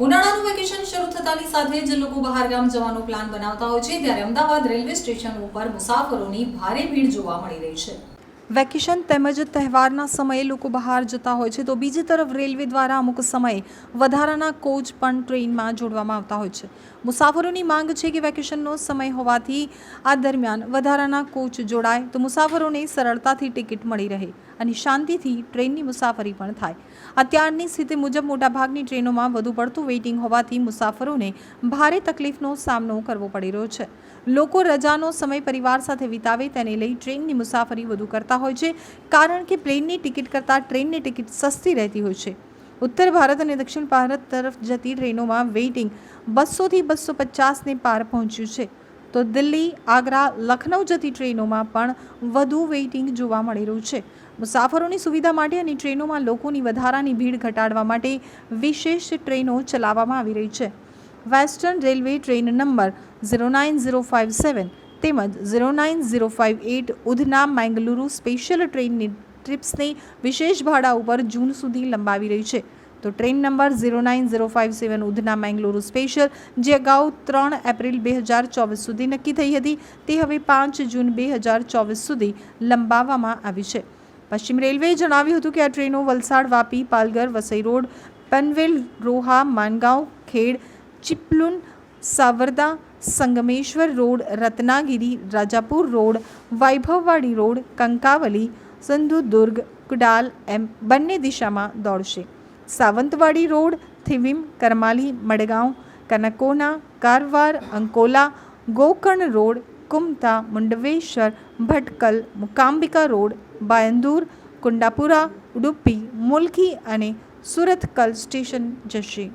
ઉનાળાનું vacation શરૂ થતાની સાથે જ લોકો બહાર ગામ જવાનો પ્લાન બનાવતા હોય છે. ત્યારે અમદાવાદ રેલવે સ્ટેશન ઉપર મુસાફરોની ભારે ભીડ જોવા મળી રહી છે. વેકેશન તેમજ તહેવારના સમયે લોકો બહાર જતા હોય છે. તો બીજી તરફ રેલવે દ્વારા અમુક સમયે વધારાના કોચ પણ ટ્રેનમાં જોડવામાં આવતા હોય છે. મુસાફરોની માંગ છે કે વેકેશનનો સમય હોવાથી આ દરમિયાન વધારાના કોચ જોડાય તો મુસાફરોને સરળતાથી ટિકિટ મળી રહે અને શાંતિથી ટ્રેનની મુસાફરી પણ થાય. અત્યારની સ્થિતિ મુજબ મોટાભાગની ટ્રેનોમાં વધુ પડતું વેઇટિંગ હોવાથી મુસાફરોને ભારે તકલીફનો સામનો કરવો પડી રહ્યો છે. લોકો રજાનો સમય પરિવાર સાથે વિતાવે તેને લઈ ટ્રેનની મુસાફરી વધુ કરતા હોય છે, કારણ કે પ્લેનની ટિકિટ કરતાં ટ્રેનની ટિકિટ સસ્તી રહેતી હોય છે. ઉત્તર ભારત અને દક્ષિણ ભારત તરફ જતી ટ્રેનોમાં વેઇટિંગ બસોથી બસો પચાસને પાર પહોંચ્યું છે. તો દિલ્હી, આગ્રા, લખનઉ જતી ટ્રેનોમાં પણ વધુ વેઇટિંગ જોવા મળી રહ્યું છે. મુસાફરોની સુવિધા માટે અને ટ્રેનોમાં લોકોની વધારાની ભીડ ઘટાડવા માટે વિશેષ ટ્રેનો ચલાવવામાં આવી રહી છે. Western railway train number zero nine zero five seven તેમજ zero nine zero five eight Udhna Mangaluru special ટ્રેનની ટ્રીપ્સને વિશેષ ભાડા ઉપર જૂન સુધી લંબાવી રહી છે. તો train number zero nine zero five seven Udhna Mangaluru special, જે અગાઉ ત્રણ એપ્રિલ બે હજાર ચોવીસ સુધી નક્કી થઈ હતી, તે હવે પાંચ જૂન બે હજાર ચોવીસ સુધી લંબાવવામાં આવી છે. પશ્ચિમ રેલવેએ જણાવ્યું હતું કે આ ટ્રેનો Valsad, Vapi, Palghar, Vasai road, Panvel, Roha, Mangaon, Khed, Chiplun Savarda, Sangameshwar road, Ratnagiri, Rajapur road, Vaibhavwadi road, Kankavli, Sindhudurg, Kudal એમ બંને દિશામાં દોડશે. Sawantwadi road, Thivim, Karmali, Madgaon, Canacona, Karwar, Ankola, Gokarna road, Kumta, Murdeshwar, Bhatkal, Mookambika road, Byndoor, Kundapura, Udupi Mulki અને Surathkal station જશે.